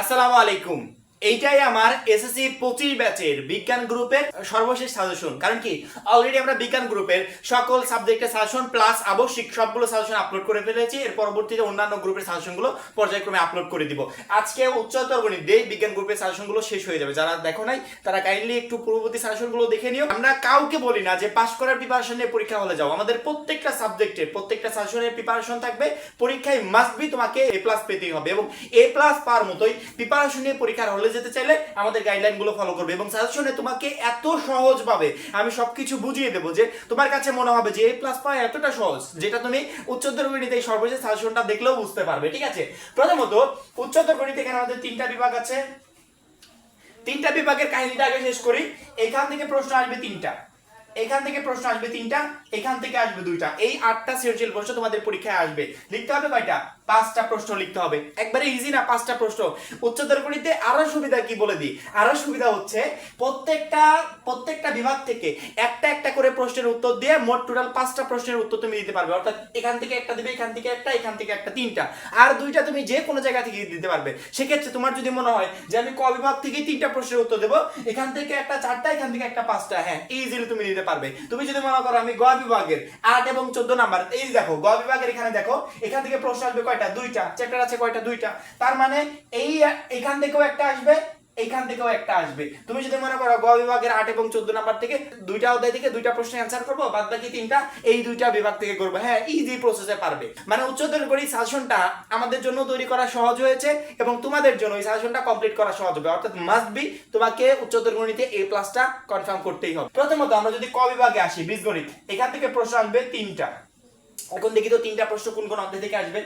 আসসালামু আলাইকুম। এইটাই আমার এসএসসি পঁচিশ ব্যাচের বিজ্ঞান গ্রুপের সর্বশেষ সাজেশন কারণ কি? অলরেডি আমরা বিজ্ঞান গ্রুপের সকল সাবজেক্টের সাজেশন প্লাস আবশ্যিক সবগুলো সাজেশন আপলোড করে ফেলেছি। এর পরবর্তীতে অন্যান্য গ্রুপের সাজেশনগুলো পর্যায়ক্রমে আপলোড করে দিব। আজকে উচ্চতর গণিত দিয়ে বিজ্ঞান গ্রুপের সাজেশনগুলো শেষ হয়ে যাবে। যারা দেখো নাই, তারা কাইন্ডলি একটু পূর্ববর্তী সাজেশনগুলো দেখে নিও। আমরা কাউকে বলি না যে পাশ করার প্রিপারেশন নিয়ে পরীক্ষা হলে যাও। আমাদের প্রত্যেকটা সাবজেক্টের প্রত্যেকটা সাজেশনের প্রিপারেশন থাকবে। পরীক্ষায় মাস্ট বি তোমাকে এ প্লাস পেতেই হবে এবং এ প্লাস পাওয়ার মতোই প্রিপারেশন নিয়ে পরীক্ষার হলে যেতে চাইলে আমাদের গাইডলাইনগুলো ফলো করবে এবং সাজেশনে তোমাকে এত সহজভাবে আমি সবকিছু বুঝিয়ে দেবো যে তোমার কাছে মনে হবে যে এ প্লাস পাওয়া এতটা সহজ, যেটা তুমি উচ্চতর গণিতে এই সর্বশেষ সাজেশনটা দেখলেও বুঝতে পারবে, ঠিক আছে? প্রথমত উচ্চতর গণিতে এখানে আমাদের তিনটা বিভাগ আছে। তিনটা বিভাগের কাহিনীটা আগে শেষ করি, এখান থেকে প্রশ্ন আসবে তিনটা। এখান থেকে প্রশ্ন আসবে তিনটা, এখান থেকে আসবে দুইটা। এই আটটা সৃজনশীল প্রশ্ন তোমাদের পরীক্ষায় আসবে। লিখতে হবে কয়টা? পাঁচটা প্রশ্ন লিখতে হবে। একবারে ইজি না, পাঁচটা প্রশ্ন? উচ্চতর গণিতে আরও সুবিধা কি বলে দিই? আরও সুবিধা হচ্ছে, প্রত্যেকটা প্রত্যেকটা বিভাগ থেকে একটা একটা করে প্রশ্নের উত্তর দিয়ে মোট টোটাল পাঁচটা প্রশ্নের উত্তর তুমি দিতে পারবে। অর্থাৎ এখান থেকে একটা দিবে, এখান থেকে একটা, এখান থেকে একটা, তিনটা। আর দুইটা তুমি যে কোনো জায়গা থেকে দিতে পারবে। সেক্ষেত্রে তোমার যদি মনে হয় যে আমি ক বিভাগ থেকে তিনটা প্রশ্নের উত্তর দেবো, এখান থেকে একটা চারটা, এখান থেকে একটা পাঁচটা হ্যাঁ ইজিলি তুমি দিতে পারবে। তুমি যদি মনে করো আমি গ বিভাগের আট এবং চোদ্দ নাম্বার, এই দেখো গ বিভাগের এখানে দেখো, এখান থেকে প্রশ্ন আসবে কয়টা? দুইটা। চ্যাপ্টার আছে কয়টা? দুইটা। তার মানে এই এখান থেকেও একটা আসবে এইখান থেকেও একটা আসবে। তুমি যদি মনে করো গ বিভাগের আট এবং চোদ্দ নাম্বার থেকে দুইটা অধ্যায় থেকে দুইটা প্রশ্নের অ্যান্সার করব, বাদ বাকি তিনটা এই দুইটা বিভাগ থেকে করব। হ্যাঁ ইজি প্রসেসে পারবে। মানে উচ্চতর করি সাজেশনটা আমাদের জন্য তৈরি করা সহজ হয়েছে এবং তোমাদের জন্য এই শাসনটা কমপ্লিট করা সহজ হবে। অর্থাৎ মাস্ট বি তোমাকে উচ্চতর গণিতে এ প্লাসটা কনফার্ম করতেই হবে। প্রথমত আমরা যদি ক বিভাগে আসি, বীজগণিত, এখান থেকে প্রশ্ন আসবে তিনটা। এখন দেখি তো তিনটা প্রশ্ন কোন কোন অধ্যায় থেকে আসবে?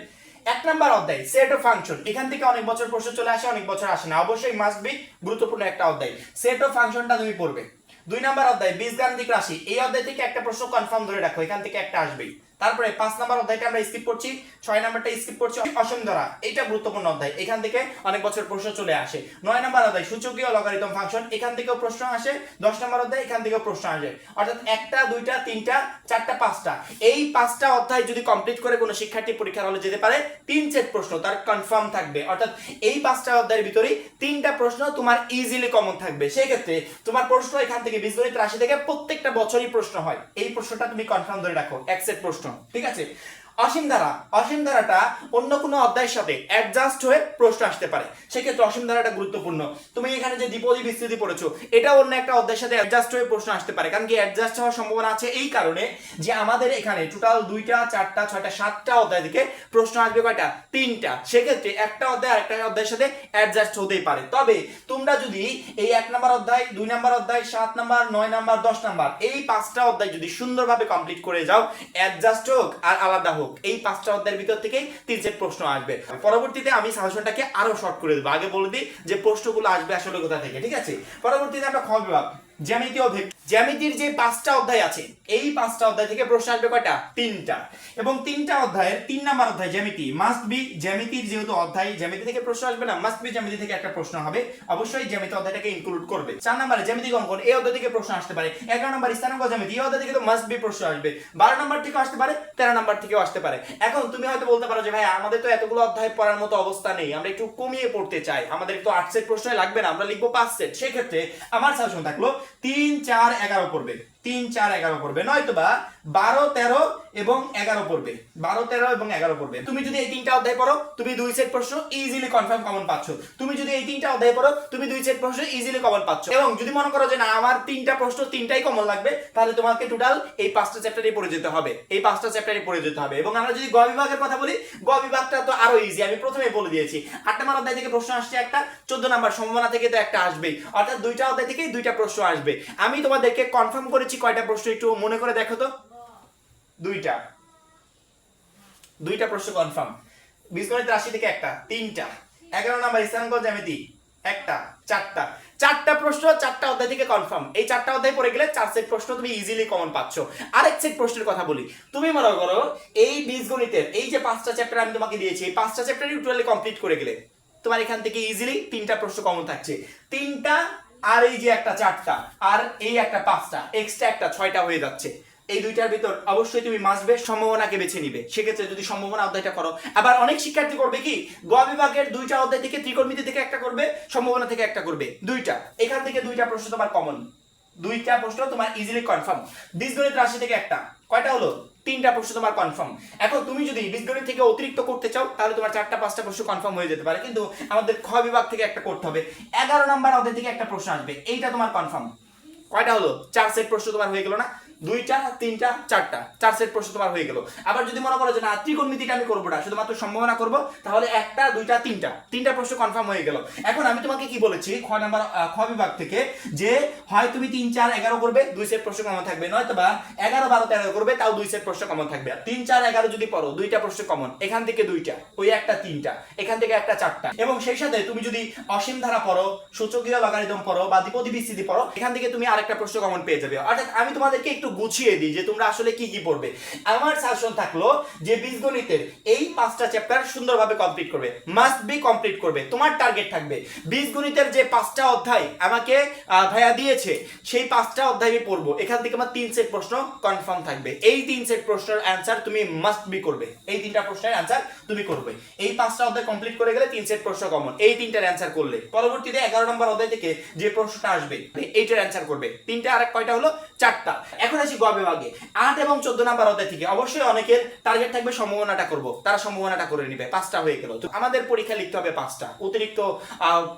এক নাম্বার অধ্যায় সেট অফ ফাংশন এখান থেকে অনেক বছর প্রশ্ন চলে আসে, অনেক বছর আসে না। অবশ্যই মাস্ট বি গুরুত্বপূর্ণ একটা অধ্যায়। সেট অফ ফাংশনটা তুমি পড়বে। দুই নাম্বার অধ্যায়, বীজগাণিতিক রাশি। এই অধ্যায় থেকে একটা প্রশ্ন কনফার্ম ধরে রাখো, এখান থেকে একটা আসবেই। তারপরে পাঁচ নাম্বার অধ্যায়টা আমরা স্কিপ করছি, ছয় নাম্বারটা স্কিপ করছি, অসীম ধরা। এটা গুরুত্বপূর্ণ অধ্যায়। এখান থেকে অনেক বছর প্রশ্ন চলে আসে। নয় নাম্বার অধ্যায়, সূচকীয় লগারিদম ফাংশন এখান থেকেও প্রশ্ন আসে, দশ নাম্বার অধ্যায়, এখান থেকেও প্রশ্ন আসে। অর্থাৎ একটা, দুইটা, তিনটা, চারটা, পাঁচটা। এই পাঁচটা অধ্যায় যদি কমপ্লিট করে কোনো শিক্ষার্থী পরীক্ষার হলে যেতে পারে, তিন সেট প্রশ্ন তার কনফার্ম থাকবে। অর্থাৎ এই পাঁচটা অধ্যায়ের ভিতরেই তিনটা প্রশ্ন তোমার ইজিলি কমন থাকবে। সেই ক্ষেত্রে তোমার প্রশ্ন এখান থেকে বীজগণিত রাশি থেকে প্রত্যেকটা বছরই প্রশ্ন হয়। এই প্রশ্নটা তুমি কনফার্ম ধরে রাখো, এক সেট প্রশ্ন। ঠিক আছে? অসীম ধারা, অসীম ধারাটা অন্য কোনো অধ্যায়ের সাথে অ্যাডজাস্ট হয়ে প্রশ্ন আসতে পারে। সেক্ষেত্রে অসীম ধারাটা গুরুত্বপূর্ণ। তুমি এখানে যে দ্বিপদী বিস্তৃতি পড়েছো, এটা অন্য একটা অধ্যায়ের সাথে অ্যাডজাস্ট হয়ে প্রশ্ন আসতে পারে। কারণ কি অ্যাডজাস্ট হওয়ার সম্ভাবনা আছে এই কারণে যে আমাদের এখানে টোটাল দুইটা, চারটা, ছয়টা, সাতটা অধ্যায় থেকে প্রশ্ন আসবে কয়টা? তিনটা। সেক্ষেত্রে একটা অধ্যায় আরেকটা অধ্যায়ের সাথে অ্যাডজাস্ট হতেই পারে। তবে তোমরা যদি এই এক নাম্বার অধ্যায়, দুই নাম্বার অধ্যায়, সাত নাম্বার, নয় নাম্বার, দশ নাম্বার, এই পাঁচটা অধ্যায় যদি সুন্দরভাবে কমপ্লিট করে যাও অ্যাডজাস্ট হোক আর আলাদা হোক এই পাঁচটা অধ্যায়ের ভিতর থেকেই তিন সেট প্রশ্ন আসবে। পরবর্তীতে আমি সাজেশনটাকে আরও শর্ট করে দেবো। আগে বলে দিই যে প্রশ্নগুলো আসবে আসলে কোথা থেকে, ঠিক আছে? পরবর্তীতে আমরা খ বিভাগ। জ্যামিতি অভিক জ্যামিতির যে পাঁচটা অধ্যায় আছে, এই পাঁচটা অধ্যায় থেকে প্রশ্ন আসবে কয়টা? তিনটা। এবং তিনটা অধ্যায়ের তিন নাম্বার অধ্যায় জ্যামিতি। মাস্ট বি জ্যামিতির যেহেতু অধ্যায়, জ্যামিতি থেকে প্রশ্ন আসবে না মাস্ট বি জ্যামিতি থেকে একটা প্রশ্ন হবে। অবশ্যই জ্যামিতি অধ্যায়টাকে ইনক্লুড করবে। চার নাম্বারে জ্যামিতিক অঙ্কন, এই অধ্যায় থেকে প্রশ্ন আসতে পারে। এগারো নাম্বার স্থানাঙ্ক জ্যামিতি, এই অধ্যায় থেকে তো মাস্ট বি প্রশ্ন আসবে। বারো নাম্বার থেকে আসতে পারে, তেরো নাম্বার থেকেও আসতে পারে। এখন তুমি হয়তো বলতে পারো যে, ভাই, আমাদের তো এতগুলো অধ্যায় পড়ার মতো অবস্থা নেই, আমরা একটু কমিয়ে পড়তে চাই। আমাদের একটু আট সেট প্রশ্ন লাগবে না, আমরা লিখব পাঁচ সেট সেক্ষেত্রে আমার সাজেশন থাকল তিন চার এগারো পড়বে তিন, চার, এগারো পড়বে। নয়তো বা বারো, তেরো এবং এগারো পড়বে। বারো, তেরো এবং এগারো পড়বে। তুমি যদি এই তিনটা অধ্যায় পড়ো, তুমি দুই সেট প্রশ্ন ইজিলি কনফার্ম কমন পাচ্ছ। তুমি যদি এই তিনটা অধ্যায় পড়ো, তুমি দুই সেট প্রশ্ন ইজিলি কমন পাচ্ছ। এবং যদি মনে করো যে না, আমার তিনটা প্রশ্ন তিনটাই কমন লাগবে, তাহলে তোমাকে টোটাল এই পাঁচটা চ্যাপ্টারে পড়ে যেতে হবে। এই পাঁচটা চ্যাপ্টারে পড়ে যেতে হবে। এবং আমরা যদি গ বিভাগের কথা বলি, গ বিভাগটা তো আরও ইজি আমি প্রথমে বলে দিয়েছি। আট নম্বর অধ্যায় থেকে প্রশ্ন আসছে একটা, চোদ্দ নাম্বার সম্ভাবনা থেকে তো একটা আসবেই। অর্থাৎ দুইটা অধ্যায় থেকেই দুইটা প্রশ্ন আসবে। আমি তোমাদেরকে কনফার্ম করেছি কয়টা প্রশ্ন একটু মনে করে দেখো তো। দুইটা। দুইটা প্রশ্ন কনফার্ম বীজগণিত রাশি থেকে একটা, তিনটা। এগারো নাম্বার স্থানাঙ্ক জ্যামিতি। একটা, চারটা। চারটা প্রশ্ন, চারটা অধ্যায় থেকে কনফার্ম এই চারটা অধ্যায় পড়ে গেলে চার সেট প্রশ্ন তুমি ইজিলি কমন পাচ্ছ। আরেক সেট প্রশ্নের কথা বলি। তুমি মনে করো এই বীজগণিতের, এই যে পাঁচটা চ্যাপ্টার আমি তোমাকে দিয়েছি, এই পাঁচটা চ্যাপ্টারই টোটালি কমপ্লিট করে গেলে তোমার এখান থেকে ইজিলি তিনটা প্রশ্ন কমন থাকছে। তিনটা আর এই যে একটা চারটা, আর এই একটা পাঁচটা এক্সট্রা একটা ছয়টা হয়ে যাচ্ছে। এই দুইটার ভিতর অবশ্যই তুমি মাসবে সম্ভাবনাকে বেছে নিবে। সেক্ষেত্রে যদি সম্ভাবনা অধ্যায়টা করো, আবার অনেক শিক্ষার্থী করবে কি গ বিভাগের দুইটা অধ্যায় থেকে ত্রিকোণমিতি থেকে একটা করবে, সম্ভাবনা থেকে একটা করবে। দুইটা, এখান থেকে দুইটা প্রশ্ন তোমার কমন দুইটা প্রশ্ন তোমার ইজিলি কনফার্ম বীজগণিত রাশি থেকে একটা। কয়টা হলো? তিনটা প্রশ্ন তোমার কনফার্ম এখন তুমি যদি বীজগণিত থেকে অতিরিক্ত করতে চাও, তাহলে তোমার চারটা, পাঁচটা প্রশ্ন কনফার্ম হয়ে যেতে পারে। কিন্তু আমাদের খ বিভাগ থেকে একটা করতে হবে। এগারো নাম্বার অধ্যায় থেকে একটা প্রশ্ন আসবে। এইটা তোমার কনফার্ম কয়টা হলো? চার সেট প্রশ্ন তোমার হয়ে গেল না? দুইটা, তিনটা, চারটা। চার সেট প্রশ্ন তোমার হয়ে গেল। আবার যদি মনে করো যে, না, ত্রিকোণমিতিটা আমি করব না শুধুমাত্র সম্ভাবনা করব তাহলে একটা, দুইটা, তিনটা। তিনটা প্রশ্ন কনফার্ম হয়ে গেল। এখন আমি তোমাকে কি বলেছি, খ নাম্বার খ বিভাগ থেকে, যে হয় তুমি তিন, চার, এগারো করবে, দুই সেট প্রশ্ন কমন থাকবে। নয়তো বা এগারো, বারো, তেরো করবে, তাও দুই সেট প্রশ্ন কমন থাকবে। তিন, চার, এগারো যদি পড়ো, দুইটা প্রশ্ন কমন এখান থেকে দুইটা, ওই একটা, তিনটা। এখান থেকে একটা, চারটা। এবং সেই সাথে তুমি যদি অসীম ধারা পড়ো, সূচকীয় লগারিদম পড়ো, বা দ্বিপদী বিস্তৃতি পড়ো, এখান থেকে তুমি আরেকটা প্রশ্ন কমন পেয়ে যাবে। অর্থাৎ আমি তোমাদেরকে একটু গুছিয়ে দিই যে তোমরা আসলে কি কি পড়বে। আমার সাজেশন থাকল যে বীজগণিতের এই পাঁচটা চ্যাপ্টার সুন্দরভাবে কমপ্লিট করবে। মাস্ট বি কমপ্লিট করবে। তোমার টার্গেট থাকবে। বীজগণিতের যে পাঁচটা অধ্যায় আমাকে ভাইয়া দিয়েছে, সেই পাঁচটা অধ্যায় আমি পড়ব। এখান থেকে আমার তিন সেট প্রশ্ন কনফার্ম থাকবে। এই তিন সেট প্রশ্নের অ্যান্সার তুমি মাস্ট বি করবে। এই তিনটা প্রশ্নের অ্যান্সার তুমি করবে। এই পাঁচটা অধ্যায় কমপ্লিট করে গেলে তিন সেট প্রশ্ন কমন এই তিনটার অ্যান্সার করলে। পরবর্তীতে এগারো নম্বর অধ্যায় থেকে যে প্রশ্নটা আসবে, এইটার অ্যান্সার করবে। তিনটা আর এক কয়টা হলো? চারটা। এখন আসি গ বিভাগে আট এবং চোদ্দ নাম্বার অধ্যায় থেকে অবশ্যই অনেকের টার্গেট থাকবে সম্ভাবনাটা করব। তারা সম্ভাবনাটা করে নিবে। পাঁচটা হয়ে গেল। আমাদের পরীক্ষা লিখতে হবে পাঁচটা। অতিরিক্ত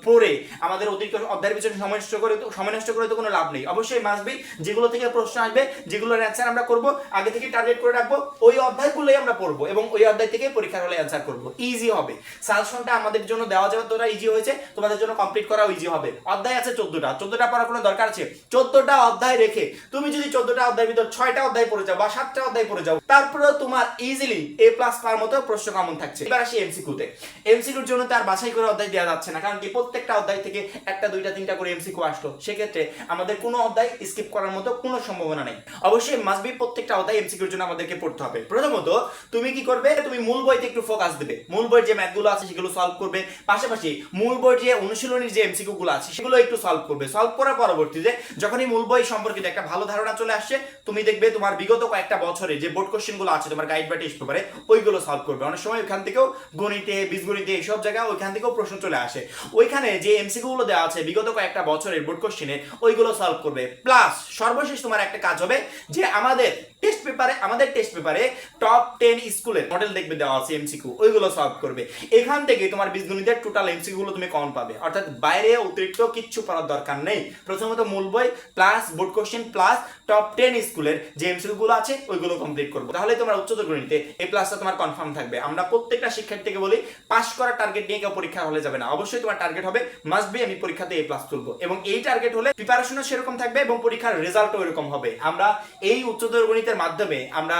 পড়ে আমাদের অতিরিক্ত অধ্যায়ের পিছনে সময় নষ্ট করে তো সময় নষ্ট করে তো কোনো লাভ নেই। অবশ্যই মাসবি যেগুলো থেকে প্রশ্ন আসবে, যেগুলোর অ্যান্সার আমরা করব, আগে থেকে টার্গেট করে রাখব, ওই অধ্যায়গুলোই আমরা পড়ব এবং ওই অধ্যায় থেকে পরীক্ষার হলে অ্যান্সার করব। ইজি হবে। সাজেশনটা আমাদের জন্য দেওয়া যাবে তোরা ইজি হয়েছে। তোমাদের জন্য কমপ্লিট করাও ইজি হবে। অধ্যায় আছে চোদ্দটা। চোদ্দটা পড়ার কোনো দরকার আছে? চোদ্দটা অধ্যায় রেখে তুমি যদি চোদ্দটা অধ্যায়ের ভিতর ছয়টা অধ্যায় পড়ে যাও বা সাতটা অধ্যায় পড়ে যাও তারপরে তোমার ইজিলি এ প্লাস পাওয়ার মতো প্রশ্ন কমন থাকছে। এবার আসি এমসিকিউতে এমসিকিউর জন্য তার বাছাই করে অধ্যায় দেওয়া যাচ্ছে না, কারণ কি প্রত্যেকটা অধ্যায় থেকে একটা, দুইটা, তিনটা করে এমসিকিউ আসলো। সেক্ষেত্রে আমাদের কোনো অধ্যায় স্কিপ করার মতো কোনো সম্ভাবনা নেই। অবশ্যই মাসবি প্রত্যেকটা অধ্যায় এমসিকিউর জন্য আমাদেরকে পড়তে হবে। প্রথমত, তুমি কি করবে? তুমি মূল বইতে একটু ফোকাস দেবে। মূল বইয়ের যে ম্যাথগুলো আছে সেগুলো সলভ করবে। পাশাপাশি মূল বইয়ের যে অনুশীলনীর যে এমসিকিউ গুলো আছে সেগুলো একটু সলভ করবে। সলভ করার পরবর্তীতে যখনই মূল বই সম্পর্কিত একটা ভালো ধারণা চলে আসছে তুমি দেখবে তোমার বিগত কয়েকটা বছরে যে বোর্ড কোশ্চেনগুলো আছে, তোমার গাইড বা টেস্ট পেপারে ওইগুলো সলভ করবে। অনেক সময় ওইখান থেকেও গণিতে, বীজগণিতে এইসব জায়গায় ওইখান থেকেও প্রশ্ন চলে আসে। ওইখানে যে এমসিকিউ গুলো দেওয়া আছে, বিগত কয়েকটা বছরের বোর্ড কোশ্চেনে ওইগুলো সলভ করবে। প্লাস সর্বশেষ তোমার একটা কাজ হবে যে আমাদের টেস্ট পেপারে আমাদের টেস্ট পেপারে টপ টেন স্কুলের মডেল দেখবে দেওয়া আছে এমসিকিউ ওইগুলো সলভ করবে। এখান থেকে তোমার বীজগণিতের টোটাল এমসিকিউ গুলো তুমি কম পাবে। অর্থাৎ বাইরে অতিরিক্ত কিচ্ছু পড়ার দরকার নেই। প্রথমত মূল বই plus board question plus top ten স্কুলের যে এমসিকিউ গুলো আছে, ওইগুলো কমপ্লিট করব। তাহলে তোমার উচ্চতর গণিতে এই প্লাসটা তোমার কনফার্ম থাকবে। আমরা প্রত্যেকটা শিক্ষার্থীকে বলি পাস করার টার্গেট নিয়ে কেউ পরীক্ষা হলে যাবে না। অবশ্যই তোমার টার্গেট হবে মাস্ট বি আমি পরীক্ষাতে এ প্লাস তুলবো। এবং এই টার্গেট হলে প্রিপারেশনও সেরকম থাকবে এবং পরীক্ষার রেজাল্টও এরকম হবে। আমরা এই উচ্চতর গণিতের মাধ্যমে আমরা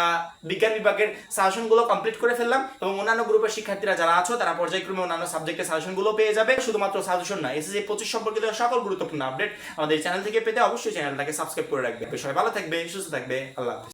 বিজ্ঞান বিভাগের সাজেশনগুলো কমপ্লিট করে ফেললাম এবং অন্যান্য গ্রুপের শিক্ষার্থীরা যারা আছো, তারা পর্যায়ক্রমে অন্যান্য সাবজেক্টের সাজেশনগুলো পেয়ে যাবে। শুধুমাত্র সাজেশন না এসএসসি পঁচিশ সম্পর্কিত সকল গুরুত্বপূর্ণ আপডেট আমাদের চ্যানেল থেকে পেতে অবশ্যই চ্যানেলটাকে সাবস্ক্রাইব করে রাখবে। সবাই ভালো থাকবে সুস্থ থাকবে আল্লাহ